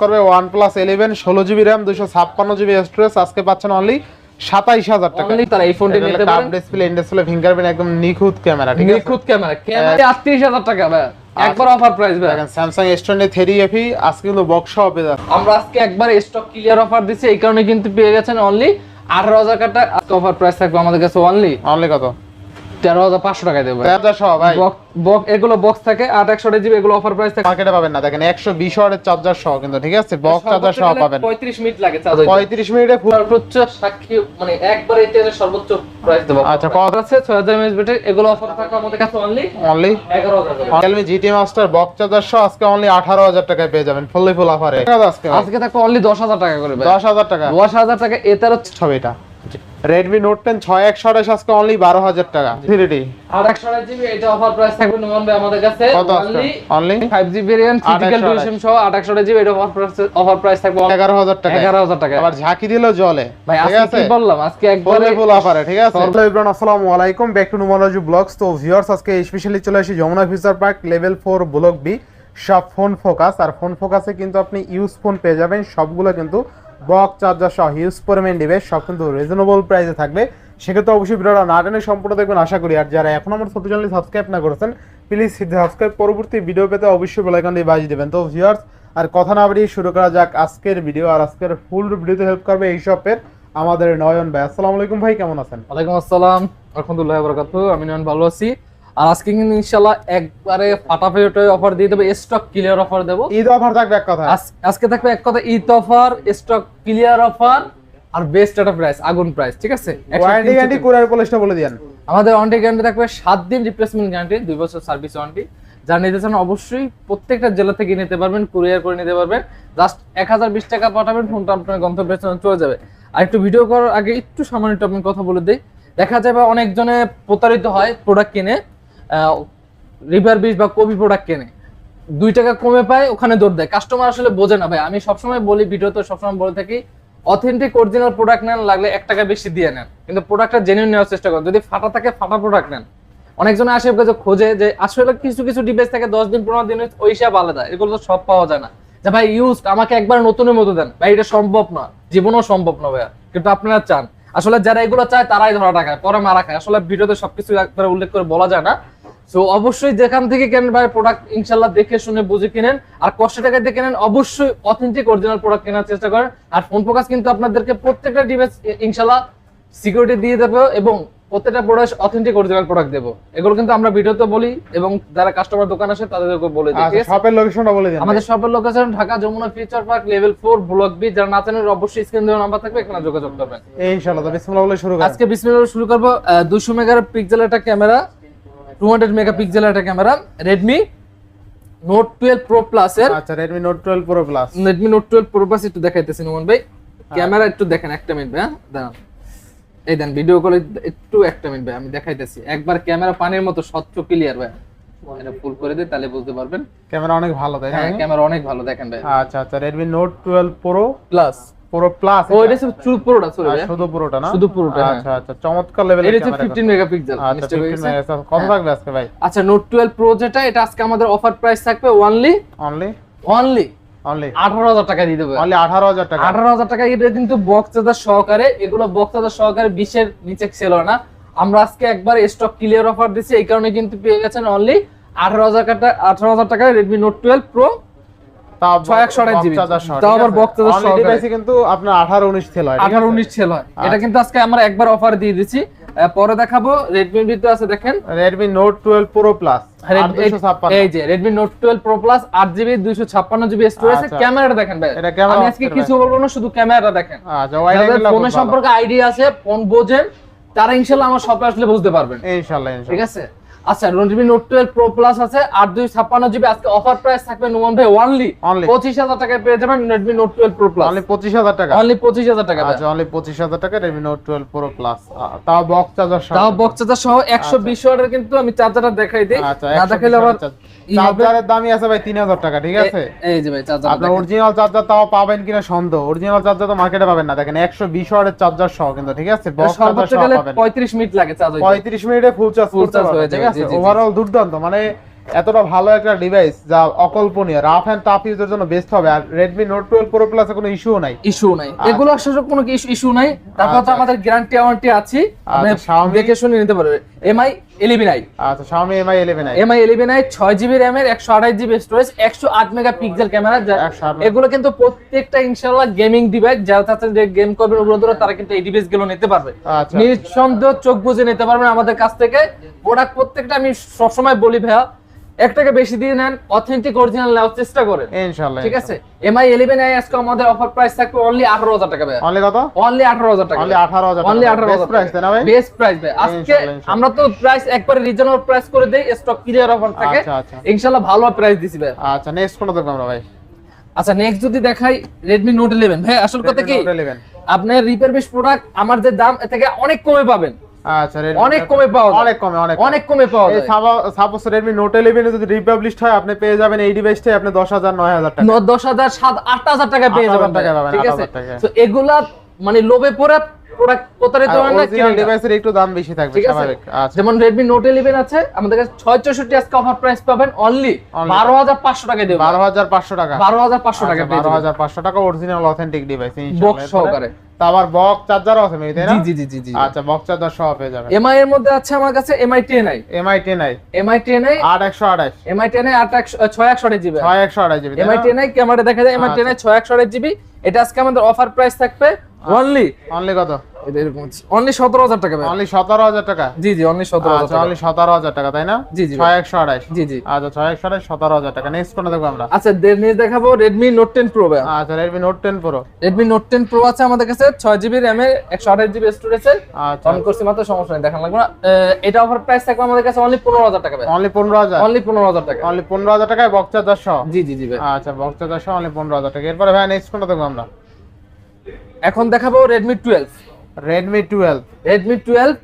করবে one plus eleven ষোলো GB RAM দুশো ছাপ্পান্ন জিবি স্টোরেজ আজকে পাচ্ছেন অনলি সাতাইশ হাজার টাকা। তারা এই ফোনটি নিতে পারেন। ডিসপ্লে ফিঙ্গারপ্রিন্ট একদম নিখুঁত ক্যামেরা ঠিক আছে? নিখুঁত ক্যামেরা ক্যামেরা আটত্রিশ হাজার টাকা ভাই। একবার অফার প্রাইস ভাই। দেখেন Samsung S twenty three FE আজকে কিন্তু বক্স পেয়ে আমরা আজকে একবার স্টক ক্লিয়ার অফার দিচ্ছি এই কারণে কিন্তু পেয়ে গেছেন অনলি আঠারো হাজার টাকা। আজকে অফার প্রাইস থাকবে আমাদের কাছে অনলি অনলি কত? তেরো হাজার পাঁচশো দেবো বক্স এগুলো বক্স থাকে আট একশো জিবি এগুলো অফার প্রাইস থাকে। মার্কেটে পাবেন না দেখেন একশো বিশ ওয়াটের চার্জার সহ কিন্তু ঠিক আছে? বক্স চার্জার সহ পাবেন। পঁয়ত্রিশ মিনিট লাগে পঁয়ত্রিশ মিনিটে সর্বোচ্চ সাক্ষী মানে একবার এই তেলের সর্বোচ্চ প্রাইস দেবো। আচ্ছা, কত? আছে ছয় হাজার এমএস ব্যাটারি এগুলো অফার থাকবে আমাদের কাছে অনলি অনলি এগারো হাজার Realme GT master box charger সহ আজকে অনলি আঠারো হাজার টাকায় পেয়ে যাবেন ফুললি ফুল অফারে আজকে আজকে থাকবে অনলি দশ হাজার টাকা করে দশ হাজার টাকা। দশ হাজার টাকা এটা। টেন ছয় একশো আঠাশ আজকে অনলি বারো হাজার টাকা। থ্রি আর জিবি এটা অফার প্রাইস থাকবে নোমান ভাই আমাদের কাছে। Only only GB variant physical 828 duration সহ জিবি এটা অফার প্রাইস অফার প্রাইস থাকবে এগারো হাজার টাকা। এগারো হাজার টাকা। আবার ঝাঁকি দিলেও জলে। ভাই আজকে কি বললাম? আজকে একবারে ফুল অফারে ঠিক আছে? হ্যালো আসসালামু আলাইকুম। ব্যাক টু ব্লগস তো ভিউয়ার্স আজকে স্পেশালি চলে আসি Jamuna Future Park level four block B সব ফোন ফোকাস আর ফোন ফোকাসে কিন্তু আপনি ইউজ ফোন পেয়ে যাবেন। সবগুলো কিন্তু বক চার্জার সহ হিউজ পরিমাণ ডিভাইস সব কিন্তু রিজনেবল প্রাইসে থাকবে। সেক্ষেত্রে অবশ্যই ভিডিওটা না টেনে সম্পূর্ণ দেখবেন। আশা করি আর যারা এখন আমার ছোট চ্যানেল সাবস্ক্রাইব না করেছেন প্লিজ সাবস্ক্রাইব পরবর্তী ভিডিও পেতে অবশ্যই বেলাইকনটি বাজিয়ে দেবেন। তো ভিউয়ার্স আর কথা না বাড়িয়ে শুরু করা যাক আজকের ভিডিও আর আজকের ফুল ভিডিওতে হেল্প করবে এই শপের আমাদের নয়ন ভাই। আসসালামু আলাইকুম ভাই, কেমন আছেন? ওয়ালাইকুম আসসালাম। রহমতুল্লাহ বরকাত আমি নয়ন ভালো আছি। আর আজকে কিন্তু ইনশাল্লাহ একবারে ফাটাফাটি অফার দিয়ে দেবো স্টক ক্লিয়ার অফার দেবো। ঈদ অফার থাকবে এক কথা আজকে থাকবে এক কথা Eid offer stock clear offer আর বেস্ট একটা প্রাইস আগুন প্রাইস ঠিক আছে? ওয়ারেন্টি গ্যারান্টি কুরিয়ার পলিশটা বলে আমাদের ওয়ারেন্টি গ্যারান্টি থাকবে সাত দিন রিপ্লেসমেন্ট গ্যারান্টি দুই বছর সার্ভিস ওয়ারেন্টি যা নিতে চান অবশ্যই প্রত্যেকটা জেলা থেকে নিতে পারবেন কুরিয়ার করে নিতে পারবেন। জাস্ট এক হাজার বিশ টাকা পাঠাবেন ফোনটা আপনার গন্তব্যে চলে যাবে। আর একটু ভিডিও করার আগে একটু সামান্য একটু আমি কথা বলে দিই। দেখা যায় যাবে অনেকজনে প্রতারিত হয় প্রোডাক্ট কিনে। রিভার বিশ বা কবি প্রোডাক্ট কেনে। দুই টাকা কমে পায়, ওখানে দৌড় দেয়। কাস্টমার আসলে বোঝে না, ভাই, আমি সবসময় বলি, ভিডিওতে সবসময় বলে থাকি অথেন্টিক অরিজিনাল প্রোডাক্ট নেন লাগলে এক টাকা বেশি দিয়ে নেন। কিন্তু প্রোডাক্টটা জেনুইন নেওয়ার চেষ্টা করেন। যদি ফাটা থাকে, ফাটা প্রোডাক্ট নেন। অনেকজনে আসে কাছে খোঁজে যে আসলে কিছু কিছু ডিভাইস থাকে, দশ দিন, পনেরো দিন, ওই হিসাব আলাদা। এগুলো তো সব পাওয়া যায় না। যে ভাই ইউজ আমাকে একবার নতুনের মতো দেন। ভাই, এটা সম্ভব না। জীবনও সম্ভব না, ভাইয়া। কিন্তু আপনারা চান। আসলে যারা এগুলো চায়, তারাই ধরা টাকায়, পরে মারা খায়। আসলে ভিডিওতে সবকিছু একবার উল্লেখ করে বলা যায় না। তো অবশ্যই যেখান থেকে কেনেন ভাই প্রোডাক্ট ইনশাল্লাহ দেখে শুনে বুঝে কিনেন। আর কষ্ট টাকা দিয়ে কেনেন অবশ্যই অথেন্টিক অরিজিনাল প্রোডাক্ট কেনার চেষ্টা করেন। আর ফোন ফোকাস কিন্তু আপনাদেরকে প্রত্যেকটা ডিভাইস ইনশাল্লাহ সিকিউরিটি দিয়ে দেবো এবং প্রত্যেকটা প্রোডাক্ট অথেন্টিক অরিজিনাল প্রোডাক্ট দেবো। এগুলো কিন্তু আমরা ভিডিওতে বলি এবং যারা কাস্টমার দোকান আসে তাদেরকে বলে দিই শপের লোকেশনটা বলে দিন। আমাদের শপের location Dhaka Jamuna Future Park level four block B যারা না জানেন অবশ্যই স্ক্রিন দেওয়া নাম্বার থাকবে এখানে যোগাযোগ করবেন। ইনশাআল্লাহ বিসমিল্লাহ বলে শুরু করেন। আজকে বিসমিল্লাহ শুরু করব দুশো মেগা পিক্সেল একটা ক্যামেরা টু হান্ড্রেড একটা camera Redmi Note twelve Pro Plus এর। আচ্ছা Redmi Note twelve Pro Plus Redmi Note twelve Pro Plus একটু দেখাইতেছি নোমান ভাই। ক্যামেরা একটু দেখেন একটা মিনিট ভাই হ্যাঁ দাঁড়ান। এই দেন ভিডিও কলে একটু একটা মিনিট ভাই আমি দেখাইতেছি। একবার ক্যামেরা পানির মতো স্বচ্ছ ক্লিয়ার ভাই। এটা ফুল করে দিই তাহলে বুঝতে পারবেন। ক্যামেরা অনেক ভালো তাই হ্যাঁ ক্যামেরা অনেক ভালো দেখেন ভাই। আচ্ছা আচ্ছা Redmi Note twelve Pro Plus Pro Plus ও এটা শুধু পুরোটা সরি শুধু পুরোটা না? শুধু পুরোটা, হ্যাঁ। আচ্ছা আচ্ছা চমৎকার লেভেলের এটা ক্যামেরা মেগাপিক্সেল আচ্ছা 15 মেগাপিক্সেল কত থাকবে আজকে ভাই? আচ্ছা নোট টুয়েলভ প্রো যেটা এটা আজকে আমাদের অফার প্রাইস থাকবে অনলি অনলি অনলি টাকা দিয়ে দেবে। অনলি টাকা? আঠারো হাজার টাকা এটা কিন্তু বক্স চার্জার সহকারে। এগুলো বক্স চার্জার সহকারে নিচে হয় না। আমরা আজকে একবার স্টক ক্লিয়ার অফার দিচ্ছি এই কারণে কিন্তু পেয়ে গেছেন অনলি আঠারো হাজার টাকা আঠারো হাজার টাকায় রেডমি নোট টুয়েলভ প্রো আহ, পরে দেখাবো রেডমির ভিতরে আছে দেখেন। Redmi Note twelve Pro Plus এই যে Redmi Note twelve Pro Plus আট জিবি দুইশো ছাপ্পান্ন জিবি স্টোরেজ আচ্ছা। ক্যামেরাটা দেখেন ভাই। আমি আজকে কিছু বলব না শুধু ক্যামেরাটা দেখেন। আচ্ছা ফোনের সম্পর্কে আইডিয়া আছে ফোন বোঝেন তারা ইনশাল্লাহ আমার শপে আসলে বুঝতে পারবেন। ইনশাআল্লাহ ঠিক আছে? আচ্ছা Redmi Note twelve Pro Plus আছে আট দুই ছাপ্পান্ন জিবি আজকে অফার প্রাইস থাকবে নোমান ভাই অনলি Only। পঁচিশ হাজার টাকায় পেয়ে যাবেন Redmi Note twelve Pro Plus only পঁচিশ হাজার টাকা অনলি পঁচিশ হাজার টাকা ভাই। আচ্ছা অনলি পঁচিশ হাজার টাকা Redmi Note twelve Pro Plus তাও বক্স চার্জার সহ তাও বক্স চার্জার সহ একশো বিশ ওয়াটের কিন্তু আমি চার্জারটা দেখাই দিই আচ্ছা না দেখাইলে আবার। চার্জারের দামই আছে ভাই তিন হাজার টাকা ঠিক আছে? এই যে ভাই চার্জার আপনার অরিজিনাল চার্জার তাও পাবেন কিনা সন্দেহ। অরিজিনাল চার্জার তো মার্কেটে পাবেন না। দেখেন একশো বিশ ওয়াটের চার্জার সহ কিন্তু ঠিক আছে? সর্বোচ্চ গেলে পঁয়ত্রিশ মিনিট লাগে চার্জ হইতে। পঁয়ত্রিশ মিনিটে ফুল চার্জ charge পারবেন হয়ে ঠিক আছে। ওভারঅল দুর্দান্ত। মানে এতটা ভালো একটা ডিভাইস যা অকল্পনীয়। রাফ অ্যান্ড টাফ ইউজের জন্য বেস্ট হবে। আর রেডমি নোট টুয়েলভ প্রো প্লাসে কোনো ইস্যুও নাই। ইস্যু নাই। এগুলো আসলে কোনো ইস্যু নাই। তারপর তো আচ্ছা। আমাদের গ্যারান্টি ওয়ারেন্টি আছে আপনি আচ্ছা, দেখে শুনে নিতে পারবেন। এমআই আই আচ্ছা Xiaomi Mi 11i Mi eleven I ছয় জিবি স্টোরেজ ক্যামেরা এগুলো কিন্তু প্রত্যেকটা গেমিং ডিভাইস যারা চাচ্ছেন যে গেম করবেন ওগুলো ধরে তারা কিন্তু এই ডিভাইসগুলো নিতে পারবে। আচ্ছা। নিঃসন্দেহ চোখ বুঝে নিতে পারবেন আমাদের কাছ থেকে। প্রোডাক্ট প্রত্যেকটা আমি সবসময় বলি ভাইয়া এক টাকা বেশি দিয়ে নেন অথেন্টিক অরিজিনাল নেওয়ার চেষ্টা করেন। ইনশাআল্লাহ ঠিক আছে? এমআই ইলেভেন আই আজকে আমাদের অফার প্রাইস থাকবে অনলি আঠারো হাজার টাকা ভাইয়া। অনলি কত? অনলি আঠারো হাজার টাকা অনলি 18000 অনলি আঠারো বেস্ট প্রাইস না ভাই? বেস্ট প্রাইস ভাই আজকে। আমরা তো প্রাইস একবারে রিজনেবল প্রাইস করে দেই স্টক ক্লিয়ার অফার থাকে। আচ্ছা, আচ্ছা। ইনশাআল্লাহ ভালো প্রাইস দিছি ভাই আচ্ছা নেক্সট কোনটা দেখব আমরা ভাই? আচ্ছা নেক্সট যদি দেখাই Redmi Note 11 ভাই আসল কথা কি? Note 11 আপনার রিপেয়ার বেশ প্রোডাক্ট আমার যে দাম এর থেকে অনেক কমে পাবেন। আচ্ছা অনেক কমে পাওয়া যায়। অনেক কমে অনেক অনেক কমে পাওয়া যায়। সাপোজ রেডমি নোট ইলেভেন যদি রিপাবলিশড হয় আপনি পেয়ে যাবেন এই ডিভাইসটাই আপনি দশ হাজার নয় হাজার টাকা। ন- দশ হাজার আট হাজার টাকা পেয়ে যাবেন টাকা ঠিক আছে? তো এগুলা মানে লোভে পড়ে প্রোডাক্ট প্রতারিত হয় না কিনে ডিভাইসের একটু দাম বেশি থাকবে স্বাভাবিক। আচ্ছা। যেমন Redmi Note 11 আছে আমাদের কাছে 664 আজকে অফার প্রাইস পাবেন অনলি Only। 12500 টাকায় দেব বারো হাজার পাঁচশো টাকা। 12500 টাকা পেয়ে বারো যাবেন হাজার পাঁচশো টাকা অরিজিনাল অথেন্টিক ডিভাইস সহকারে। তা আবার বক্স চার্জারও আছে মেবি তাই না? জি জি জি জি আচ্ছা বক্স চার্জার সহ পেয়ে যাবেন। এমআই এর মধ্যে আছে আমার কাছে Mi 10i Mi ten I Mi 10i আট একশো আঠাশ। এমআই 10i 6128 জিবি ছয় একশো আঠাশ জিবি এমআই 10i ক্যামেরা দেখা যায় এমআই 10i 6128 জিবি এটা আজকে আমাদের অফার প্রাইস থাকবে অনলি অনলি কত? অনলি 17000 টাকা ভাই। অনলি সতেরো হাজার টাকা? জি জি অনলি 17000 আচ্ছা অনলি সতেরো হাজার টাকা তাই না? জি, জি। ছয় একশো আঠাশ জি জি। আচ্ছা ছয় একশো আঠাশ সতেরো হাজার টাকা। নেক্সট কোনটা দেখব আমরা? আচ্ছা নেক্সট দেখাবো Redmi Note 10 Pro ভাই। আচ্ছা Redmi Note ten Pro Redmi Note 10 Pro আছে আমাদের কাছে 6 জিবি RAM এর 128 জিবি স্টোরেজের আচ্ছা। অন করছি মাত্র সমস্যা নেই দেখান লাগবে এটা অফার প্রাইস থাকবে আমাদের কাছে অনলি 15000 টাকা অনলি পনেরো হাজার? অনলি 15000 টাকা। অনলি পনেরো হাজার টাকায় বক্স চার্জার সহ জি জি জি আচ্ছা বক্স চার্জার সহ অনলি পনেরো হাজার টাকা। এরপরে ভাই নেক্সট কোনটা দেখব আমরা? এখন দেখাবো Redmi 12 রেডমি টুয়েলভ Redmi 12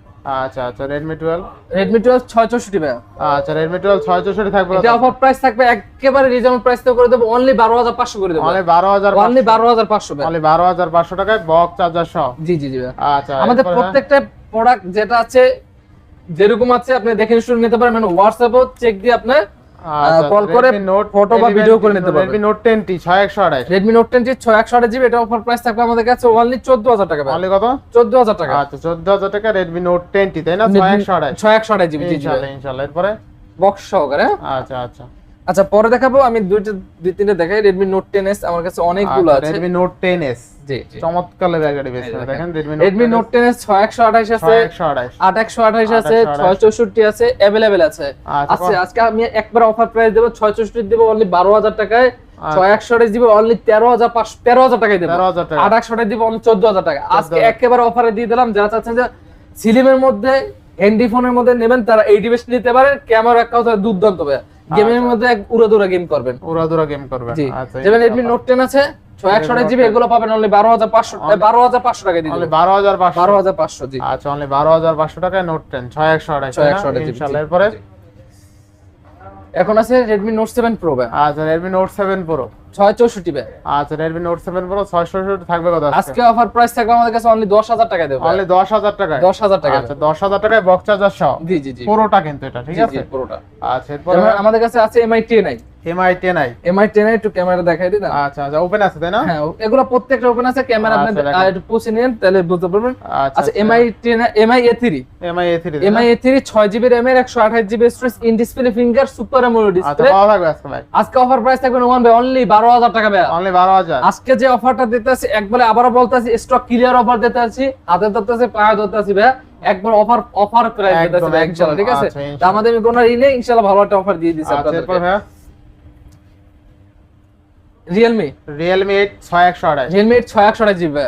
আচ্ছা আচ্ছা রেডমি টুয়েলভ Redmi 12 664 ভাই আচ্ছা রেডমি টুয়েলভ ছয় চৌষট্টি থাকবে এটা অফার প্রাইস থাকবে একেবারে রিজনেবল প্রাইস তো করে দেবো অনলি 12500 করে দেবো। অনলি বারো হাজার অনলি 12500 ভাই অনলি বারো হাজার পাঁচশো টাকায় বক্স চার্জার সহ। জি জি জি আচ্ছা আমাদের প্রত্যেকটা প্রোডাক্ট যেটা আছে যেরকম আছে আপনি দেখে শুনে নিতে পারেন। মানে হোয়াটসঅ্যাপও চেক দিয়ে আপনি কল করে ফটো বা ভিডিও করে নিতে পারবেন। Redmi Note 10T 6128 Redmi Note 10 ছয় একশো আঠাশ জিবি এটা অফার প্রাইস থাকবে আমাদের কাছে অনলি চোদ্দ হাজার টাকা অনলি কত? চোদ্দ হাজার টাকা। আচ্ছা 14000 টাকা Redmi Note 10T তাই না? 6128 ছয় একশো আঠাশ। জিবি ইনশাআল্লাহ ইনশাআল্লাহ এরপরে? বক্স সহকারে? আচ্ছা আচ্ছা। আচ্ছা পরে দেখাবো। আমি দুইটা দুই তিনটা দেখাই। Redmi Note 10s আমার কাছে অনেকগুলো আচ্ছা, আছে। Redmi Note 10s জি চমৎকার দেখেন Redmi Redmi Note 10s ছয় একশো আঠাশ আছে। 6128 আট একশো আঠাশ আছে 828 ছয় চৌষট্টি আছে অ্যাভেলেবেল আছে। আচ্ছা, আছে আজকে আমি একবার অফার প্রাইস দেবো ছয় চৌষট্টি দেবো অনলি বারো হাজার টাকায়। দিব অনলি তেরো হাজার পাঁচশো তেরো হাজার টাকায় দেবো। 13000 টাকা। আট একশো দিব অনলি চোদ্দ হাজার টাকা। আজকে একেবারে অফারে দিয়ে দিলাম। যারা চাচ্ছেন যে সিলিমের মধ্যে হ্যান্ডি ফোনের মধ্যে নেবেন তারা এই ডিভাইস নিতে পারেন। ক্যামেরা দুর্দান্ত গেমের মধ্যে এক উড়াদুরা গেম করবেন। উড়াদুরা গেম করবেন। আচ্ছা যেমন রেডমি নোট টেন আছে ছয় একশো আঠাশ জিবি এগুলো পাবেন অনলি বারো হাজার পাঁচশো বারো হাজার পাঁচশো টাকা দিয়ে অনলি দিবেন। 12500 বারো হাজার পাঁচশো জি। আচ্ছা অনলি 12500 টাকায় Note 10 6128 6128 ইনশাআল্লাহ এরপরে? এখন আছে রেডমি নোট সেভেন প্রো আচ্ছা Redmi Note 7 Pro ছয় চৌষট্টি ব্যয় আচ্ছা Redmi Note 7 Pro 660 থাকবে কত আজকে? অফার প্রাইস থাকবে আমাদের কাছে অনলি দশ হাজার টাকা দেবো। অনলি 10000 টাকা দশ হাজার টাকা আচ্ছা 10000 টাকায় বক্স চার্জার সহ? জি জি জি। পুরোটা কিন্তু এটা ঠিক আছে? পুরোটা। আচ্ছা এরপরে আমাদের কাছে আছে Mi I MI 10i Mi ten I একটু ক্যামেরা দেখাই আচ্ছা আচ্ছা ওপেন আছে তাই না? হ্যাঁ এগুলো প্রত্যেকটা ওপেন আছে ক্যামেরা আপনি আচ্ছা, একটু পুষে নিন তাহলে বুঝতে পারবেন। আচ্ছা আচ্ছা। Mi ten Mi A three MI A3 Mi A three ছয় জিবি র্যাম এর GB storage in display finger super AMOLED display কত থাকবে আজকে ভাই? আজকে অফার প্রাইস থাকবে ওয়ান বাই অনলি টাকা ব্যয় অনলি 12000 আজকে যে অফারটা দিতে আছি একবারে আবারও বলতে আছি স্টক ক্লিয়ার অফার দিতে আছি হাতে ধরতে আছি পায়ে ভাই একবার অফার অফার প্রাইস। ইনশাআল্লাহ ঠিক আছে? আমাদের কোনো ই নেই ইনশাআল্লাহ ভালো একটা অফার দিয়ে দিচ্ছি ভাইয়া রিয়েলমি Realme 8 6128 রিয়েলমি ছয় একশো আঠাশ জিবি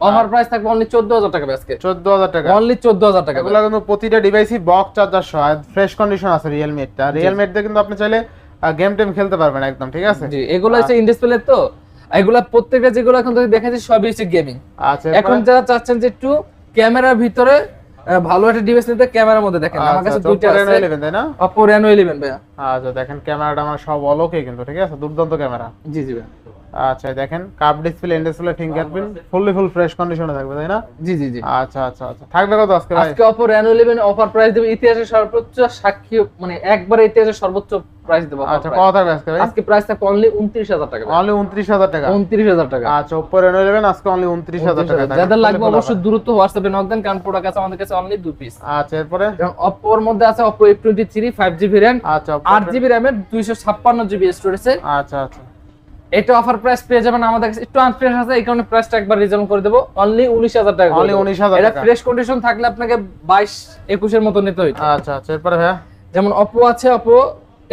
অফার প্রাইস থাকবে অনলি চোদ্দ হাজার টাকা ভাই আজকে 14000 টাকা। অনলি চোদ্দ হাজার টাকা এগুলো কিন্তু প্রতিটা ডিভাইসই বক্স চার্জার সহ ফ্রেশ কন্ডিশন আছে Realme 8 টা। Realme 8 দিয়ে কিন্তু আপনি চাইলে গেম টেম খেলতে পারবেন একদম ঠিক আছে? জি এগুলো হচ্ছে ইন ডিসপ্লে তো। এগুলা প্রত্যেকটা যেগুলো এখন যদি দেখাচ্ছি সবই হচ্ছে গেমিং আচ্ছা এখন যারা চাচ্ছেন যে একটু ক্যামেরার ভিতরে ভালো একটা ডিভাইস নিতে ক্যামেরার মধ্যে দেখেন। আমার কাছে দুটো দুইটা আছে। 11 তাই না? Oppo Reno 11 ভাইয়া। আচ্ছা দেখেন ক্যামেরাটা আমার সব অলকে কিন্তু ঠিক আছে? দুর্দান্ত ক্যামেরা। জি জি ভাই আচ্ছা দেখেন cup display and display fingerprint fully full fresh কন্ডিশনে থাকবে তাই না? জি জি জি। আচ্ছা আচ্ছা আচ্ছা। থাকবে কত আজকে আজকে অপো রেনো 11 অফার প্রাইস দেব ইতিহাসের সর্বোচ্চ সাক্ষী মানে একবারে ইতিহাসের সর্বোচ্চ প্রাইস দেব আচ্ছা কত থাকবে আজকে ভাই? আজকে প্রাইস থাকবে অনলি 29000 টাকা। অনলি উনত্রিশ হাজার টাকা? 29000 টাকা। আচ্ছা ওপো রেনো ইলেভেন আজকে অনলি উনত্রিশ হাজার টাকা থাকবে। যাদের লাগবে অবশ্যই। দ্রুত হোয়াটসঅ্যাপে নক দেন কারণ প্রোডাক্ট আছে আমাদের কাছে অনলি 2 পিস আচ্ছা এরপরে? অপোর মধ্যে আছে অপো F23 5G ভেরিয়েন্ট আচ্ছা Oppo আট জিবি র্যামের দুইশো ছাপ্পান্ন জিবি স্টোরেজের আচ্ছা আচ্ছা। এটা অফার প্রাইস পেয়ে যাবেন আমাদের কাছে। একটু আনফ্রেশ আছে এই কারণে প্রাইসটা একবার রিজার্ভ করে দেবো। অনলি উনিশ হাজার টাকা Only 19,000 এটা ফ্রেশ কন্ডিশন থাকলে আপনাকে বাইশ একুশের মতো নিতে হইতো। আচ্ছা আচ্ছা এরপরে ভাইয়া? যেমন অপো আছে Oppo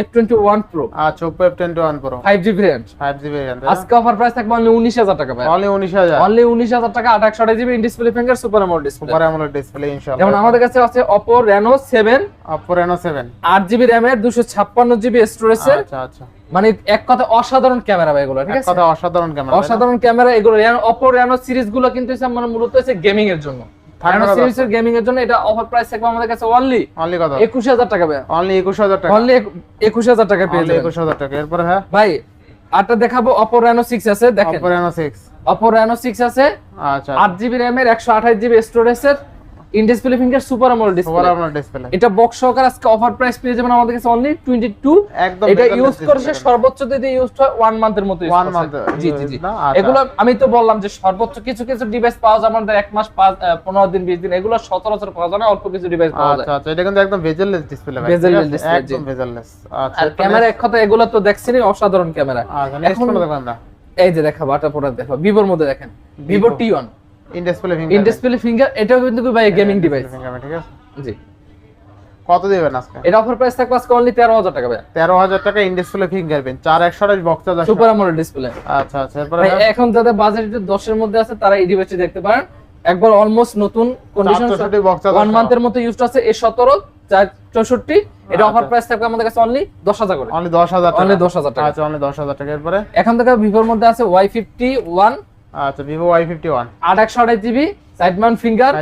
F twenty one Pro আচ্ছা F twenty one Pro five G variant GB আজকে অফার প্রাইস থাকবে অনলি উনিশ হাজার টাকা ভাই অনলি উনিশ হাজার। অনলি উনিশ হাজার টাকা আট একশো GB in display finger super AMOLED display super AMOLED display ইনশাআল্লাহ। যেমন আমাদের কাছে আছে Oppo Reno seven Oppo Reno 7 আট জিবি র্যামের দুশো ছাপ্পান্ন জিবি স্টোরেজের আচ্ছা আচ্ছা। মানে এক কথা অসাধারণ ক্যামেরা ভাই এগুলো ঠিক আছে? কথা অসাধারণ ক্যামেরা অসাধারণ ক্যামেরা এগুলো। অপো রেনো সিরিজগুলো কিন্তু মানে মূলত হচ্ছে গেমিং এর জন্য। রেনো কত? সিরিজের গেমিং এর জন্য এটা অফার প্রাইস থাকবে আমাদের কাছে অনলি অনলি কত? একুশ হাজার টাকা ভাই অনলি একুশ হাজার টাকা। অনলি একুশ হাজার টাকা পেয়ে যাবেন। একুশ হাজার টাকা। এরপরে হ্যাঁ? ভাই আরটা দেখাবো অপো রেনো সিক্স আছে দেখেন। Oppo Reno 6 Oppo Reno six আছে। আচ্ছা। আট জিবি র্যামের একশো আঠাশ জিবি স্টোরেজের in finger super display super display এটা বক্স সহকারে আজকে অফার প্রাইস পেয়ে যাবেন আমাদের কাছে অনলি 22 একদম এটা ইউজ করছে সর্বোচ্চ যদি ইউজ হয় মান্থের মতো ইউজ জি জি জি। এগুলো আমি তো বললাম যে সর্বোচ্চ কিছু কিছু ডিভাইস পাওয়া যায় আমাদের এক মাস 15 দিন 20 দিন এগুলো সচরাচর পাওয়া যায় না অল্প কিছু ডিভাইস পাওয়া যায়। আচ্ছা এটা কিন্তু একদম ভেজেললেস ডিসপ্লে ভাই ভেজেললেস ডিসপ্লে একদম আচ্ছা আর ক্যামেরা এক কথা এগুলো তো দেখছেনই অসাধারণ ক্যামেরা এখন এই যে দেখা বাটা পড়া দেখো ভিভোর মধ্যে দেখেন। Vivo one in display finger in display finger এটাও কিন্তু ভাই গেমিং ডিভাইস ঠিক আছে? জি। কত দিবেন আজকে? এটা অফার প্রাইস থাকবে আজকে অনলি 13000 টাকা ভাই 13000 টাকা ইন ডিসপ্লে ফিঙ্গারপ্রিন্ট 4128 বক্স আছে সুপার আমোলেড ডিসপ্লে আচ্ছা আচ্ছা এরপরে এখন যাদের বাজেট 10 এর মধ্যে আছে তারা এই ডিভাইসটি দেখতে পারেন। একবার অলমোস্ট নতুন কন্ডিশন 1 মান্থের মতো ইউজড আছে এ 17 64 এটা অফার প্রাইস থাকবে আমাদের কাছে অনলি 10000 করে। অনলি 10000 টাকা। অনলি 10000 টাকা। আচ্ছা অনলি 10000 টাকা। এরপরে? এখন থেকে ভিভোর মধ্যে আছে Y51 আচ্ছা ভিভো ওয়াই ফিফটি ওয়ান একশো আঠাশ জিবি সাইড মাউন্ট ফিঙ্গার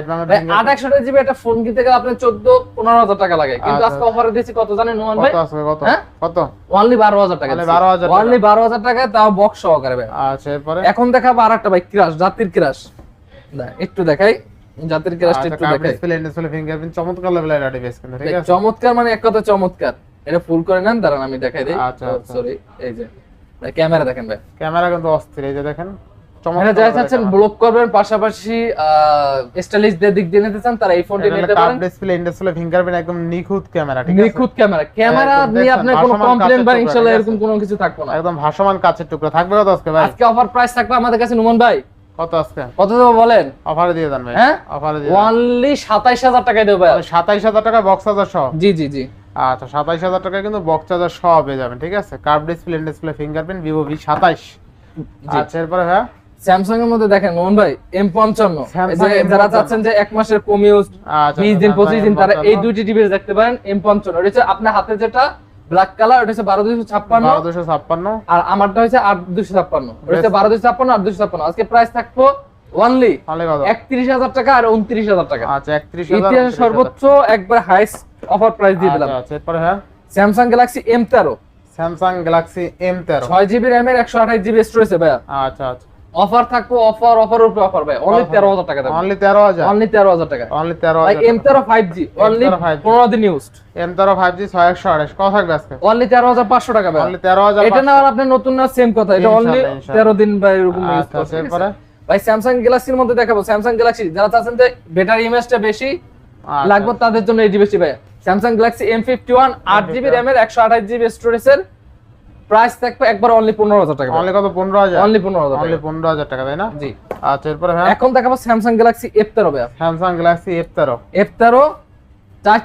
একশো আঠাশ জিবি একটা ফোন কিনতে গেলে আপনার চোদ্দ পনেরো হাজার টাকা লাগে। কিন্তু আচ্ছা। আজকে অফারে দিয়েছি কত জানেন নোমান ভাই? কত আছে কত? হ্যাঁ? কত? অনলি বারো হাজার টাকা 12,000 টাকা। অনলি বারো হাজার টাকা তাও বক্স সহকারে ভাই। আচ্ছা এরপরে? এখন দেখাবো আর একটা ভাই ক্রাশ জাতির ক্রাশ একটু দেখাই জাতির ক্রাশটা আচ্ছা একটু দেখাই। ডিসপ্লে ফিঙ্গারপ্রিন্ট চমৎকার লেভেলের কিন্তু ঠিক আছে? চমৎকার মানে এক কথা চমৎকার। এটা ফুল করে নেন দাঁড়ান আমি দেখাই দিই। আচ্ছা, আচ্ছা। সরি এই যে। ক্যামেরা দেখেন ভাই। ক্যামেরা কিন্তু অস্থির এই যে দেখেন। এটা যারা চাচ্ছেন ব্লক করবেন পাশাপাশি স্টাইলিশ দিয়ে দিক দিয়ে নিতে চান তারা এই ফোনটি নিতে কার্ভ ডিসপ্লে ইন ফিঙ্গারপ্রিন্ট একদম নিখুঁত ক্যামেরা ঠিক আছে? নিখুঁত ক্যামেরা ক্যামেরা নিয়ে আপনার কোনো ভাসমান বা ইনশাআল্লাহ এরকম কোনো কিছু থাকবে না। একদম ভাসমান কাছের টুকরা। থাকবে কত আজকে ভাই? আজকে অফার প্রাইস থাকবে আমাদের কাছে নুমন ভাই। কত আজকে? কত দেবো বলেন? অফারে দিয়ে দেন ভাই। হ্যাঁ? অফারে দিয়ে অনলি সাতাইশ হাজার টাকায় দেবো ভাই। টাকা বক্স চার্জার সহ? জি জি জি। আচ্ছা টাকা কিন্তু বক্স চার্জার সহ পেয়ে যাবেন ঠিক আছে? Curve display fingerprint Vivo V সাতাইশ। জি। আচ্ছা এরপরে হ্যাঁ? স্যামসাং এর মধ্যে দেখেন মোহন ভাই এম পঞ্চান্ন। যারা চাচ্ছেন যে এক মাসের কম ইউজ আচ্ছা বিশ দিন পঁচিশ দিন তারা এই দুইটি ডিভাইস দেখতে পারেন এম পঞ্চান্ন। এটা হচ্ছে আপনার হাতে যেটা ব্ল্যাক কালার ওটা হচ্ছে বারো দুশো ছাপ্পান্ন। দুশো ছাপ্পান্ন। আর আমারটা হচ্ছে আট দুশো ছাপ্পান্ন। ওটা হচ্ছে বারো দুশো ছাপ্পান্ন আট দুশো ছাপ্পান্ন। আজকে প্রাইস থাকব অনলি একত্রিশ হাজার টাকা আর উনত্রিশ হাজার টাকা। আচ্ছা একত্রিশ হাজার ইতিহাসের সর্বোচ্চ একবার হাইস্ট অফার প্রাইস দিয়ে দিলাম। আচ্ছা এরপরে হ্যাঁ। স্যামসাং গ্যালাক্সি এম তেরো। স্যামসাং গ্যালাক্সি এম তেরো। ছয় জিবি র্যামের একশো আঠাশ জিবি স্টোরেজ ভাইয়া। আচ্ছা আচ্ছা। অফার থাকব অফার অফার উপরে অফার ভাই। অনলি তেরো হাজার টাকা অনলি তেরো হাজার? অনলি তেরো হাজার টাকা। অনলি ভাই অনলি M13 5G পনেরো দিন ইউজড এম তেরো ফাইভ জি ছয় একশো আঠাশ। কত থাকবে আজকে। অনলি তেরো হাজার পাঁচশো টাকা ভাই। অনলি তেরো হাজার এটা না আপনার নতুন না সেম কথা। এটা অনলি ইনশাআল্লাহ। তেরো দিন বা এরকম ইউজ আচ্ছা করছে। ভাই স্যামসাং গ্যালাক্সির মধ্যে দেখাবো। স্যামসাং গ্যালাক্সি যারা চাচ্ছেন যে ব্যাটারি ইমেজটা বেশি আচ্ছা। লাগবে তাদের জন্য এই ডিভাইসটি ভাই। Samsung Galaxy M fifty one আট জিবি র্যামের একশো আঠাশ জিবি স্টোরেজের প্রাইস থাকবে একবার অনলি পনেরো হাজার টাকা অনলি কত? পনেরো হাজার? অনলি পনেরো হাজার অনলি টাকা। পনেরো হাজার টাকা তাই না? জি। আচ্ছা এরপরে হ্যাঁ। এখন দেখাবো স্যামসাং গ্যালাক্সি এফ তেরো ভাই স্যামসাং গ্যালাক্সি এফ তেরো। এফ চার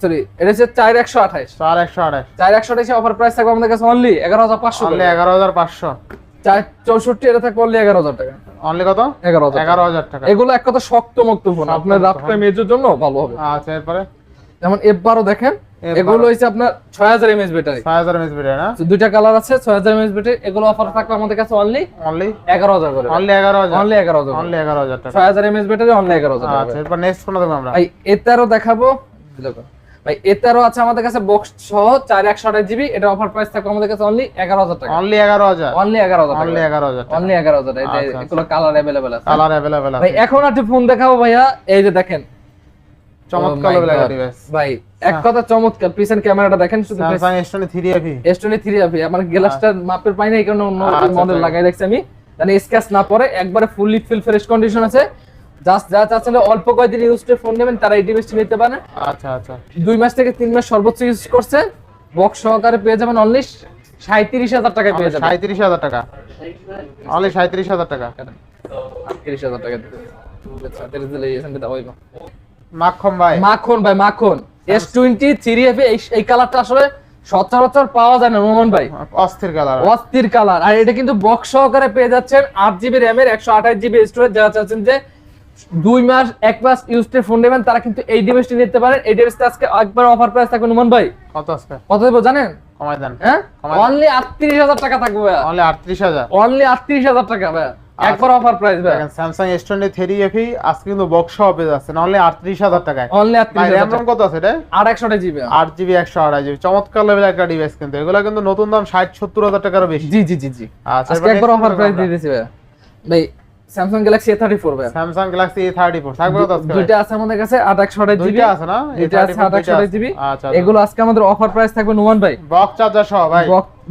সরি এটা হচ্ছে চার একশো আঠাশ। চার একশো আঠাশ। চার একশো আঠাশে অফার প্রাইস থাকবে আমাদের কাছে অনলি এগারো হাজার পাঁচশো অনলি এগারো হাজার পাঁচশো। চার চৌষট্টি এটা থাকবে অনলি এগারো হাজার টাকা। অনলি কত? এগারো এগারো হাজার টাকা। এগুলো এক কথা শক্ত মুক্ত ফোন আপনার রাত টাইম এজের জন্য ভালো হবে। আচ্ছা এরপরে? যেমন এফ বারো দেখেন F12 এগুলো হচ্ছে আপনার ছয় হাজার এমএস ব্যাটারি ছয় হাজার এমএস ভিডিও না? দুইটা কালার আছে ছয় হাজার এমএস ব্যাটারি এগুলো অফার থাকবে আমাদের কাছে অনলি অনলি এগারো হাজার করে। অনলি এগারো হাজার? অনলি এগারো হাজার অনলি এগারো হাজার টাকা। ছয় হাজার এমএস ব্যাটারি অনলি এগারো হাজার আচ্ছা এরপর নেক্সট কোনটা দেবো আমরা? ভাই এটারও দেখাবো। দেখো। ভাই এ আছে আমাদের কাছে বক্স সহ চার একশো আঠাশ জিবি এটা অফার প্রাইস থাকবে আমাদের কাছে অনলি এগারো হাজার টাকা। অনলি এগারো হাজার? অনলি এগারো হাজার অনলি এগারো হাজার টাকা। অনলি এগারো হাজার এই যে আচ্ছা, এগুলো কালার অ্যাভেলেবেল আছে। কালার ভাই আছে। এখন একটা ফোন দেখাবো ভাইয়া। এই যে দেখেন চমৎকার Oh my লেভেলের God. ডিভাইস ভাই এক কথা চমৎকার পিছন ক্যামেরাটা দেখেন শুধু স্যামসাং এফি আমার গ্লাসটার মাপের পাই না এই কারণে অন্য আচ্ছা, মডেল আচ্ছা। লাগাই রাখছি আমি। জানি স্ক্র্যাচ না পড়ে একবারে ফুললি ফিল ফ্রেশ কন্ডিশন আছে। জাস্ট যা চাচ্ছেন অল্প কয়েকদিন ইউজ করে ফোন নেবেন তারা এই ডিভাইসটি নিতে পারেন। আচ্ছা আচ্ছা। দুই মাস থেকে তিন মাস সর্বোচ্চ ইউজ করছে। বক্স সহকারে পেয়ে যাবেন অনলি সাঁত্রিশ হাজার টাকায় পেয়ে যাবেন। সাঁত্রিশ হাজার টাকা। অনলি সাঁত্রিশ হাজার টাকা। আটত্রিশ হাজার টাকা মাখন ভাই। মাখন ভাই মাখন। এস টোয়েন্টি থ্রি এফ এই কালারটা আসলে সচরাচর পাওয়া যায় না মোহন ভাই। অস্থির কালার অস্থির কালার আর এটা কিন্তু বক্স সহকারে পেয়ে যাচ্ছেন আট জিবি র্যামের একশো আঠাশ জিবি স্টোরেজ যারা চাচ্ছেন যে দুই মাস এক মাস ইউজ ফোন নেবেন তারা কিন্তু এই ডিভাইসটি নিতে পারেন। এই ডিভাইসটা আজকে একবার অফার প্রাইস থাকবে নুমান ভাই। কত আজকে? কত দেবো জানেন? কমাই দেন। হ্যাঁ? অনলি আটত্রিশ হাজার টাকা থাকবে অনলি আটত্রিশ হাজার। অনলি আটত্রিশ হাজার টাকা ভাই একবার অফার প্রাইস ভাই। দেখেন Samsung S twenty three FE আজকে কিন্তু বক্স সহ পেয়ে যাচ্ছে অনলি আটত্রিশ হাজার টাকায়। অনলি ভাই আটত্রিশ র্যাম কত আছে এটা আর একশো জিবি আট জিবি একশো আড়াই জিবি চমৎকার লেভেল একটা ডিভাইস কিন্তু। এগুলো কিন্তু নতুন দাম ষাট সত্তর হাজার টাকারও বেশি। জি জি জি জি। আচ্ছা আজকে একবার অফার প্রাইস দিয়ে দিয়েছি ভাই। ভাই Samsung Galaxy A thirty four ভাই Samsung Galaxy A thirty four থাকবে কত আজকে দুইটা আছে আমাদের কাছে আট একশো আঠাশ জিবি। দুইটা আছে না? দুইটা আছে আট একশো আঠাশ জিবি। আচ্ছা এগুলো আজকে আমাদের অফার প্রাইস থাকবে নোমান ভাই। বক্স চার্জার সহ ভাই।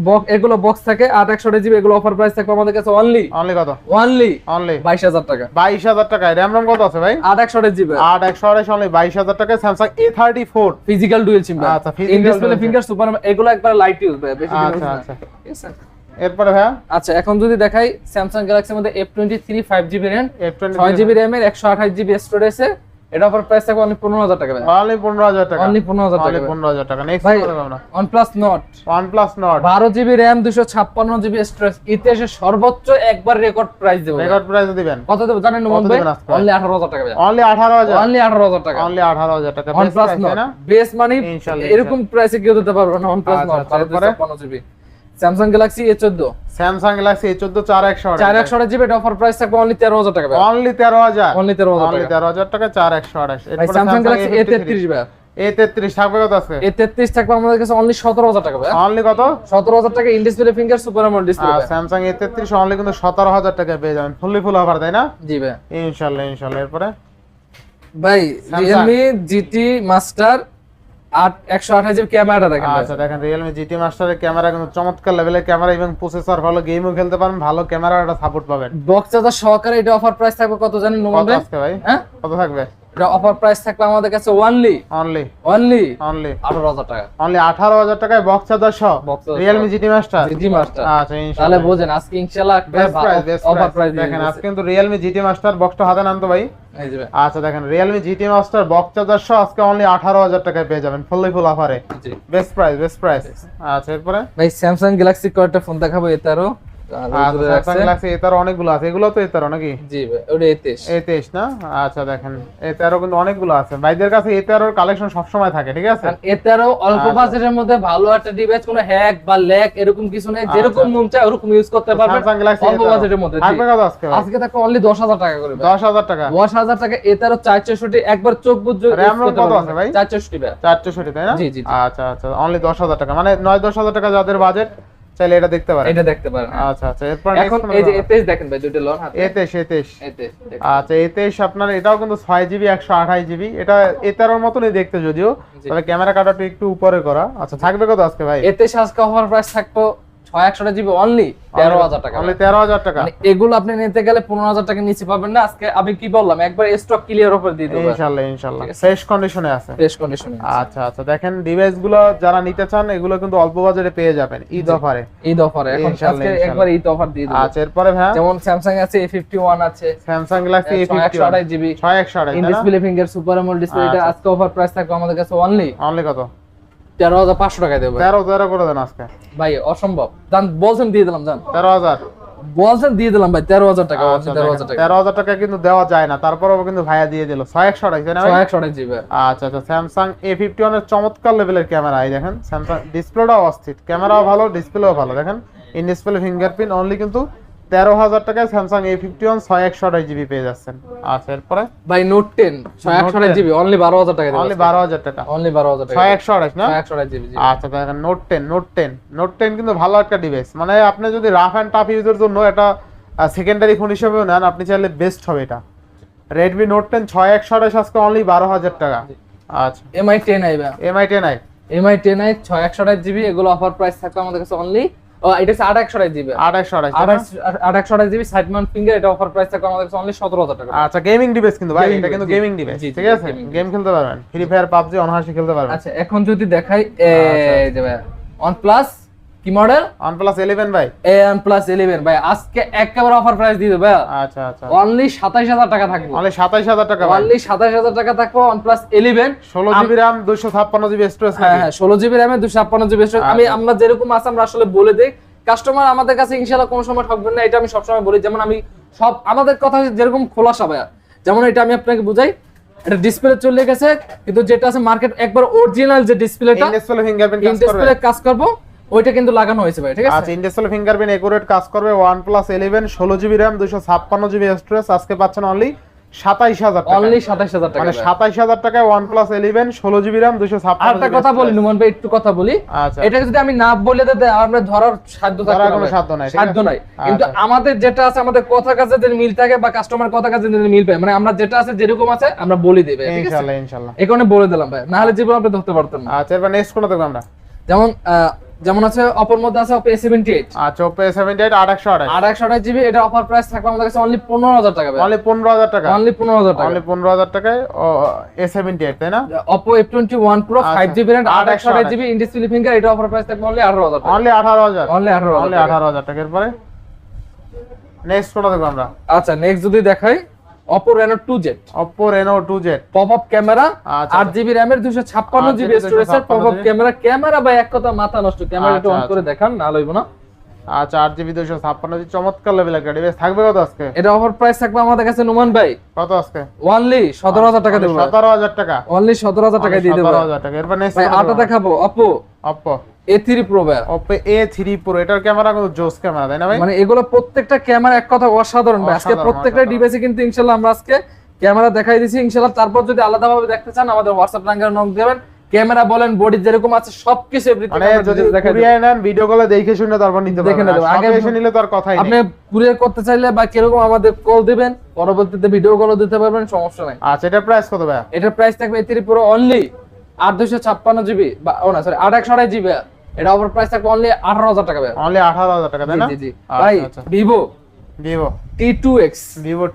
বক্স এগুলো বক্স থাকে আট একশো জিবি এগুলো অফার প্রাইস থাকবে আমাদের কাছে অনলি অনলি কত? অনলি অনলি বাইশ হাজার টাকা। বাইশ হাজার টাকায়। র্যাম রোম কত আছে ভাই? আট একশো জিবি। আট একশো আড়াইশ অনলি বাইশ হাজার টাকায় Samsung A thirty four physical dual sim আচ্ছা, ডিসপ্লে ফিঙ্গার সুপার এগুলো একবার লাইট ইউজ ভাই বেশি আচ্ছা, আচ্ছা। ঠিক আছে? এরপরে ভাইয়া? আচ্ছা এখন যদি দেখাই স্যামসাং গ্যালাক্সির মধ্যে F twenty three five GB RAM F twenty ছয় জিবি র্যামের একশো আঠাশ জিবি স্টোরেজে এটা অফার প্রাইস থাকবে অনলি পনেরো হাজার টাকা ভাই অনলি পনেরো হাজার টাকা। অনলি পনেরো হাজার টাকা। পনেরো হাজার টাকা। নেক্সট ভাই one plus Nord one plus Nord বারো জিবি র্যাম দুশো ছাপ্পান্ন জিবি স্টোরেজ ইতিহাসে সর্বোচ্চ একবার রেকর্ড প্রাইস দেবো রেকর্ড প্রাইস দিবেন। কত দেবো জানেন মোহন ভাই অনলি আঠারো হাজার টাকা ভাই অনলি আঠারো হাজার। অনলি আঠারো হাজার টাকা। অনলি আঠারো হাজার টাকা। One Best plus Nord base মানে এরকম প্রাইসে কেউ দিতে পারবে না ওয়ান প্লাস আচ্ছা, নট আচ্ছা, জিবি স্যামসাং গ্যালাক্সি এ চোদ্দ। স্যামসাং গ্যালাক্সি এ চোদ্দ চার একশো চার একশো জিবি এটা অফার প্রাইস থাকবে অনলি তেরো হাজার টাকা অনলি তেরো হাজার। অনলি তেরো হাজার অনলি তেরো হাজার টাকা চার একশো আঠাশ। স্যামসাং গ্যালাক্সি এ তেত্রিশ ভাই। এ তেত্রিশ থাকবে কত আজকে এ তেত্রিশ থাকবে আমাদের কাছে অনলি সতেরো হাজার টাকা অনলি কত? সতেরো হাজার টাকা in display finger super AMOLED display Samsung A তেত্রিশ অনলি কিন্তু সতেরো হাজার টাকা পেয়ে যাবেন। ফুললি ফুল অফার তাই না? জি ভাই। ইনশাল্লাহ ইনশাল্লাহ। এরপরে? ভাই রিয়েলমি জিটি মাস্টার আট একশো আঠাশ জিবি ক্যামেরাটা দেখেন ভাই। আচ্ছা দেখেন রিয়েলমি জিটি মাস্টারের ক্যামেরা কিন্তু চমৎকার লেভেলের ক্যামেরা এবং প্রসেসর ভালো গেমও খেলতে পারেন ভালো ক্যামেরার সাপোর্ট পাবেন। বক্স চার্জার সহকারে এটা অফার প্রাইস থাকবে কত জানেন নোমান ভাই? আজকে ভাই? হ্যাঁ? কত থাকবে? এটা অফার প্রাইস থাকবে আমাদের কাছে ওয়ানলি অনলি অনলি আঠারো হাজার টাকা। অনলি আঠারো হাজার টাকায় বক্স চার্জার সহ? আচ্ছা তাহলে ইনশাআল্লাহ আজকে ইনশাআল্লাহ প্রাইস অফার প্রাইস দেখেন আজকে কিন্তু রিয়েলমি জিটি মাস্টার বক্সটা হাতে এই যে ভাই, আচ্ছা দেখেন Realme GT Master box charger আজকে অনলি আঠারো হাজার টাকায় পেয়ে যাবেন ফুললি ফুল অফারে জি। বেস্ট প্রাইস বেস্ট প্রাইস আচ্ছা এরপরে? ভাই স্যামসাং গ্যালাক্সি কয়েকটা ফোন দেখাবো এটারও। আচ্ছা অনেকগুলো আছে। এগুলো তো নাকি? জি এতেশ না? আচ্ছা দেখেন। কিন্তু অনেকগুলো আছে। ভাইদের কাছে কালেকশন সবসময় থাকে ঠিক আছে? অল্প আচ্ছা। বাজেটের মধ্যে ভালো একটা ডিভাইস কোনো হ্যাক বা ল্যাক এরকম কিছু নেই। যেরকম মন চায় ওরকম ইউজ করতে পারবেন অল্প বাজেটের মধ্যে থাকবে কত আজকে আজকে থাকবে অনলি দশ হাজার টাকা করে টাকা। একবার চোখ বুঝ RAM কত আছে ভাই? তাই না? জি, জি, জি। আচ্ছা আচ্ছা অনলি টাকা। মানে নয় দশ হাজার টাকা যাদের বাজেট চাইলে এটা দেখতে পারেন। এটা দেখতে পারেন আচ্ছা আচ্ছা এরপর এখন এই যে এতেশ দেখেন ভাই দুটো লোন হাতে। এতেশ এতেশ। এতেশ আচ্ছা এতেশ আপনার এটাও কিন্তু ছয় জিবি একশো আঠাশ জিবি এটা এ তেরোর মতনই দেখতে যদিও। তবে ক্যামেরা কাটাটা একটু উপরে করা। আচ্ছা থাকবে কত আজকে ভাই? এতেশ আজকে অফার প্রাইস থাকব ছয় একশোটা জিবি অনলি তেরো হাজার টাকা। অনলি তেরো হাজার টাকা। মানে এগুলো আপনি নিতে গেলে পনেরো হাজার টাকা নিচে পাবেন না। আজকে আমি কি বললাম একবার স্টক ক্লিয়ার অফার দিয়ে দেবো। ইনশাল্লাহ ইনশাল্লাহ। আছে। ফ্রেশ কন্ডিশনে আছে। ফ্রেশ কন্ডিশনে আচ্ছা আচ্ছা। দেখেন ডিভাইসগুলো যারা নিতে চান এগুলো কিন্তু অল্প বাজারে পেয়ে যাবেন ঈদ অফারে ঈদ অফারে আজকে একবার ঈদ অফার দিয়ে দেবো। আচ্ছা এরপরে যেমন স্যামসাং আছে এ ফিফটি ওয়ান আছে। স্যামসাং গ্যালাক্সি এ ছয় একশো আঠাশ জিবি। ছয় একশো আড়াই display finger super AMOLED display এটা। আজকে অফার প্রাইস থাকবে আমাদের কাছে অনলি অনলি কত? তেরো হাজার পাঁচশো টাকায় দেবো তেরো তেরো করে দেন আজকে। ভাই অসম্ভব। জান বলছেন দিয়ে দিলাম জান। তেরো হাজার। বলছেন দিয়ে দিলাম ভাই তেরো হাজার টাকা আচ্ছা, তেরো হাজার টাকা। তেরো হাজার টাকা কিন্তু দেওয়া যায় না তারপরেও কিন্তু ভাইয়া দিয়ে দিল। ছয় একশো ভাই? ছয় একশো আঠাশ জিবি আচ্ছা আচ্ছা স্যামসাং এ ফিফটি ওয়ানের চমৎকার লেভেলের ক্যামেরা এই দেখেন স্যামসাং ডিসপ্লেটাও অস্থির ক্যামেরাও ভালো ডিসপ্লেও ভালো দেখেন। ইন ডিসপ্লে ফিঙ্গারপ্রিন্ট অনলি কিন্তু তেরো হাজার টাকায় স্যামসাং এ ফিফটি ওয়ান ছয় একশো আঠাশ জিবি পেয়ে যাচ্ছেন। আচ্ছা এরপরে? ভাই নোট টেন ছয় একশো আঠাশ জিবি অনলি বারো হাজার টাকা অনলি বারো হাজার টাকা। অনলি বারো হাজার ছয় একশো আঠাশ না? একশো আঠাশ জিবি আচ্ছা দেখেন Note ten Note ten Note ten কিন্তু ভালো একটা ডিভাইস মানে আপনি যদি রাফ অ্যান্ড টাফ ইউজের জন্য এটা সেকেন্ডারি ফোন হিসেবেও নেন আপনি চাইলে বেস্ট হবে এটা। রেডমি নোট টেন ছয় একশো আঠাশ আজকে অনলি বারো হাজার টাকা। আচ্ছা। এমআই টেন আইবা Mi ten i Mi ten i ছয় একশো আঠাশ জিবি এগুলো অফার প্রাইস থাকবে আমাদের কাছে অনলি ও এটা হচ্ছে আট একশো জিবি। আট একশো আট একশো জিবি সাইড মাউন্ট ফিঙ্গার এটা অফার প্রাইস থাকবে আমাদের কাছে অনলি সতেরো হাজার টাকা। আচ্ছা গেমিং ডিভাইস কিন্তু ভাই এটা কিন্তু গেমিং ডিভাইস ঠিক আছে? গেম খেলতে পারবেন ফ্রি ফায়ার পাবজি অনহাসি খেলতে পারবেন। আচ্ছা এখন যদি দেখাই আচ্ছা। যে ভাই ওয়ান প্লাস কি মডেল OnePlus 11 ভাই। এ প্লাস ইলেভেন ভাই। আজকে একেবারে অফার প্রাইস দিয়ে দেবে আচ্ছা আচ্ছা। অনলি সাতাইশ হাজার টাকা থাকবে। অনলি 27000 টাকা ভাই। অনলি সাতাইশ হাজার টাকা থাকবে 16 জিবি RAM 256 জিবি স্টোরেজ হ্যাঁ হ্যাঁ জিবি জিবি আমি আচ্ছা। আমরা যেরকম আছে আমরা আসলে বলে দিই। কাস্টমার আমাদের কাছে ইনশাল্লাহ কোনো সময় ঠকবেন না এটা আমি সবসময় বলি। যেমন আমি সব আমাদের কথা যেরকম খোলাসা ভাইয়া। যেমন এটা আমি আপনাকে বুঝাই এটা ডিসপ্লে চলে গেছে কিন্তু যেটা আছে মার্কেট একবার অরিজিনাল যে ডিসপ্লেটা ডিসপ্লে ফিঙ্গারপ্রিন্ট কাজ করবে। ডিসপ্লে কাজ করব। ওইটা কিন্তু লাগানো হয়েছে ভাই ঠিক আছে? আচ্ছা ইন ডিসপ্লে ফিঙ্গারপ্রিন্ট একুরেট কাজ করবে OnePlus 11 16 GB RAM 256 GB storage আজকে পাচ্ছেন অনলি 27000 টাকা। অনলি সাতাইশ হাজার টাকা মানে 27000 টাকায় OnePlus 11 16 জিবি RAM 256 আর একটা কথা বলি নুমান ভাই একটু কথা বলি। আচ্ছা। এটা যদি আমি না বলে দিতে আমরা ধরার সাধ্য ধরার না কোনো সাধ্য নাই, সাধ্য নাই। কিন্তু আচ্ছা। আমাদের যেটা আছে আমাদের কথা কাছে যদি মিল থাকে বা কাস্টমার কথা কাছে যদি মিল পায় মানে আমরা যেটা আছে যেরকম আছে আমরা বলে দিবে ঠিক আছে? ইনশাআল্লাহ ইনশাআল্লাহ এই কারণে বলে দিলাম ভাই না হলে জীবন আপনি ধরতে পারতেন না। আচ্ছা এবার নেক্সট কোনটা দেখব আমরা? যেমন যেমন আছে অপর মধ্যে আছে অপো সেভেন্টি এইট আচ্ছা Oppo A78 8128 আর একশো আঠাশ। জিবি এটা অফার প্রাইস থাকবে আমাদের কাছে অনলি পনেরো হাজার টাকা অনলি 15000 টাকা। অনলি পনেরো হাজার টাকা। অনলি 15000 টাকায় A78 তাই না? Oppo F twenty one Pro. Five GB RAM আট একশো আঠাশ 828 জিবি ইন্ডিসপ্লে ফিঙ্গার এটা অফার প্রাইস থাকবে অনলি আঠারো হাজার টাকা। অনলি 18000 অনলি আঠারো অনলি হাজার টাকা। 18000 টাকা। এরপরে নেক্সট কোনটা দেখব আমরা। আচ্ছা নেক্সট যদি দেখাই Oppo Reno 2Z Oppo Reno 2Z pop camera 8GB RAM এর 256GB স্টোরেজ এর ক্যামেরা ক্যামেরা ভাই এক কথা মাথা নষ্ট ক্যামেরাটা আচ্ছা, অন আচ্ছা। করে দেখান না লইব না। আচ্ছা আট জিবি দুইশো ছাপ্পান্ন চমৎকার লেভেল একটা ডিভাইস থাকবে কত আজকে? এটা অফার প্রাইস থাকবে আমাদের কাছে নোমান ভাই। কত আজকে? অনলি সতেরো হাজার টাকা দেবো। সতেরো হাজার টাকা। অনলি সতেরো হাজার টাকা দিয়ে দেবো। সতেরো হাজার টাকা। এরপর নেক্সট আটা দেখাবো অপো অপো এটার ক্যামেরা জোস ক্যামেরা ভাই? মানে এগুলো প্রত্যেকটা ক্যামেরা এক অসাধারণ আজকে প্রত্যেকটা কিন্তু আমরা আজকে ক্যামেরা দেখাই তারপর যদি দেখতে চান আমাদের দেবেন। ক্যামেরা বলেন বডি ভিডিও কলে দেখে শুনে তারপর দেখে আগে নিলে করতে চাইলে বা কীরকম আমাদের কল দিবেন পরবর্তীতে ভিডিও কলও দিতে পারবেন সমস্যা নাই। আচ্ছা এটা প্রাইস কত প্রাইস অনলি 8256 জিবি বা জিবি এটা অফার প্রাইস থাকবে অনলি আঠারো হাজার টাকা ভাই। অনলি 18000 টাকা তাই না? জি জি। আচ্ছা, ভাই আচ্ছা ভিভো এক্স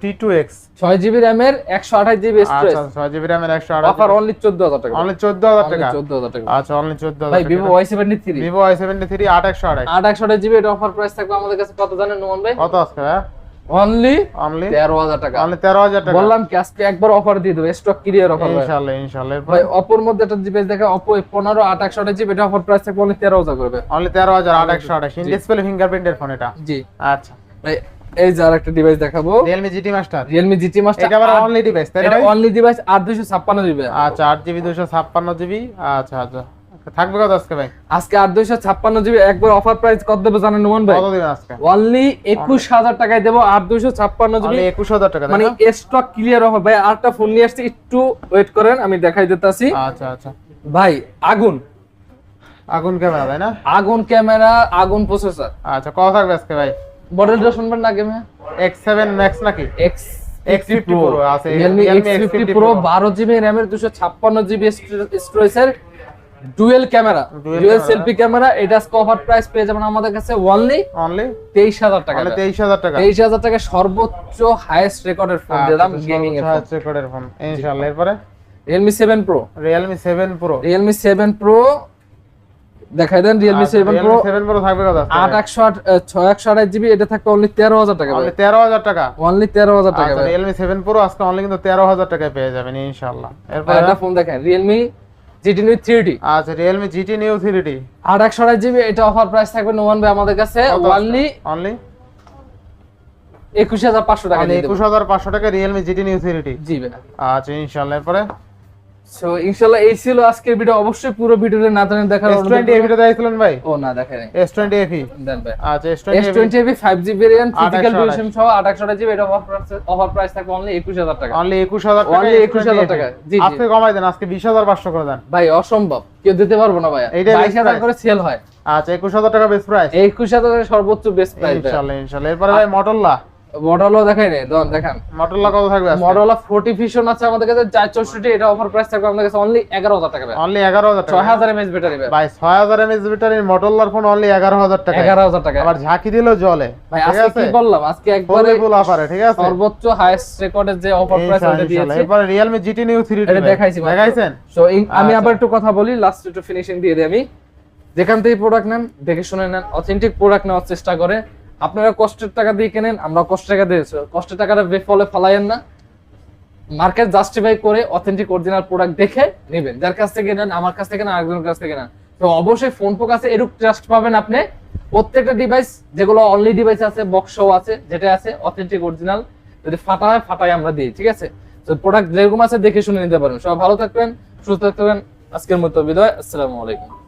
T2X ছয় জিবি র্যামের একশো আঠাশ জিবি স্টোরেজ আচ্ছা 6GB RAM এর 128 অফার অনলি চোদ্দ হাজার টাকা। অনলি 14000 টাকা? চোদ্দ হাজার টাকা। আচ্ছা অনলি 14000 ভাই Vivo Y seventy three Vivo i73 8128 আট একশো আঠাশ। জিবি এটা অফার প্রাইস থাকবে আমাদের কাছে। কত জানেন নোমান ভাই? কত আজকে ভাই অনলি অনলি তেরো হাজার টাকা। অনলি 13000 টাকা? বললাম কি আজকে একবার অফার দিয়ে দেবো স্টক ক্লিয়ার অফার ইনশাআল্লাহ ইনশাআল্লাহ। ভাই অপোর মধ্যে একটা জিপেস দেখে অপো পনেরো আট একশো আঠাশ জিবি এটা অফার প্রাইস থাকবে অনলি তেরো হাজার করবে অনলি 13828 ইন ডিসপ্লে ফিঙ্গারপ্রিন্টের ফোন এটা? জি। আচ্ছা। ভাই এই যে ডিভাইস দেখাবো। Realme GT Master? Realme GT Master এটা আবার অনলি ডিভাইস তাই এটা অনলি ডিভাইস আট দুশো ছাপ্পান্ন জিবি। আচ্ছা 8GB 256GB আচ্ছা আচ্ছা। থাকবে কত আজকে ভাই? আজকে আট দুশো ছাপ্পান্ন জিবি একবার অফার প্রাইস কত দেবো জানেন নুমান ভাই? আজকে? অনলি একুশ হাজার টাকায় দেবো আট দুশো ছাপ্পান্ন জিবি। অনলি 21000 টাকা মানে? স্টক ক্লিয়ার অফার ভাই আরেকটা ফোন নিয়ে আসছি একটু ওয়েট করেন আমি দেখাই দিতেছি। আচ্ছা আচ্ছা। ভাই আগুন। আগুন ক্যামেরা তাই না? আগুন ক্যামেরা আগুন প্রসেসর আচ্ছা কত থাকবে আজকে ভাই? মডেলটা শুনবেন না গেমে X7 Max নাকি? এক্স X50 Pro আছে, Realme X fifty X50 Pro। বারো জিবি র্যামের দুশো ছাপ্পান্ন জিবি স্টোরেজের dual camera dual selfie camera এটা কভার প্রাইস পেয়ে যাবেন আমাদের কাছে অনলি অনলি তেইশ হাজার টাকা। অনলি 23000 টাকা। তেইশ হাজার টাকা সর্বোচ্চ হাইয়েস্ট রেকর্ডের ফোন আচ্ছা, দিলাম গেমিং এর হচ্ছে কোডের ফোন ইনশাআল্লাহ এরপরে? Realme seven Pro Realme 7 Pro Realme seven Pro দেখাই দেন রিয়েলমি আচ্ছা, সেভেন প্রো Realme 7 Pro থাকবে কত ছয় একশো আঠাশ জিবি এটা থাকবে অনলি তেরো হাজার টাকা অনলি 13000 টাকা? অনলি তেরো হাজার টাকা আচ্ছা। Realme 7 Pro আজকে অনলি কিন্তু 13000 টাকায় পেয়ে যাবেন ইনশাআল্লাহ। এরপর একটা ফোন দেখেন Realme GT Neo three D আচ্ছা Realme GT নিউ 3D আট একশো আঠাশ জিবি এটা অফার প্রাইস থাকবে নোমান ভাই আমাদের কাছে। অনলি অনলি একুশ হাজার পাঁচশো টাকা একুশ হাজার পাঁচশো 21500 টাকা রিয়েলমি GT Neo 3D জি ভাই। আচ্ছা ইনশাল্লাহ এরপরে? সো ইনশাআল্লাহ এই ছিল আজকের ভিডিও অবশ্যই পুরো ভিডিওটা না জানেন দেখার এস অনুরোধ টোয়েন্টি করব। ভাই? ও না দেখেন এস টোয়েন্টি এফি দেন ভাই। আচ্ছা S S twenty twenty AB five G variant physical 2800 duration সহ এটা অফার প্রাইস থাকবে অনলি একুশ হাজার টাকা। অনলি একুশ হাজার টাকা Only 21,000 টাকা, জি। আজকে কমাই দেন আজকে বিশ হাজার পাঁচশো করে দেন। ভাই অসম্ভব। কেউ দিতে পারব না ভাই এইটাই বাইশ best হাজার price। করে সেল হয়। আচ্ছা একুশ হাজার টাকা বেস্ট প্রাইস একুশ হাজারের সর্বোচ্চ বেস্ট প্রাইস ইনশাল্লাহ ইনশাল্লাহ। এরপরে ভাই মটরলা মডেলও দেখাই দন দেখান। কত থাকবে আছে আমাদের কাছে চার চৌষট্টি এটা অফার প্রাইস থাকবে আমাদের কাছে অনলি এগারো হাজার টাকা অনলি এগারো হাজার ছয় টাকা হাজার এমএস ব্যাটারি ভাই। ছয় হাজার এমএস ব্যাটারির মটরলার ফোন অনলি এগারো হাজার টাকা এগারো হাজার টাকা আবার ঝাঁকি দিলেও জলে ভাই ঠিক আজকে আছে? কি বললাম? আজকে একবারে ফুল অফারে ঠিক আছে? সর্বোচ্চ হাইয়েস্ট রেকর্ডের যে অফার প্রাইস ওটা দিয়েছি। এটা দেখাইছি দেখাইছেন? আমি আচ্ছা। আবার একটু কথা বলি লাস্ট একটু ফিনিশিং দিয়ে দিই আমি। যেখান থেকে প্রোডাক্ট নেন দেখে শুনে নেন। অথেন্টিক প্রোডাক্ট নেওয়ার চেষ্টা করে। আপনারা কষ্টের টাকা দিয়ে কেনেন আমরা কষ্টের টাকা দিয়েছি কষ্টের টাকাটা বেফলে ফালাইয়েন না। মার্কেট জাস্টিফাই করে অথেন্টিক অরিজিনাল প্রোডাক্ট দেখে নেবেন। যার কাছ থেকে নেন, আমার কাছ থেকে নেন আরেকজনের কাছ থেকে নেন তো অবশ্যই ফোন ফোক আছে, এরূপ ট্রাস্ট পাবেন আপনি। প্রত্যেকটা ডিভাইস যেগুলো অনলি ডিভাইস আছে বক্সও আছে, যেটা আছে অথেন্টিক অরিজিনাল যদি ফাটা হয়, ফাটাই আমরা দিই, ঠিক আছে? তো প্রোডাক্ট যেরকম আছে, দেখে শুনে নিতে পারেন সবাই ভালো থাকবেন, সুস্থ থাকবেন। আজকের মতো বিদায়, আসসালামু আলাইকুম।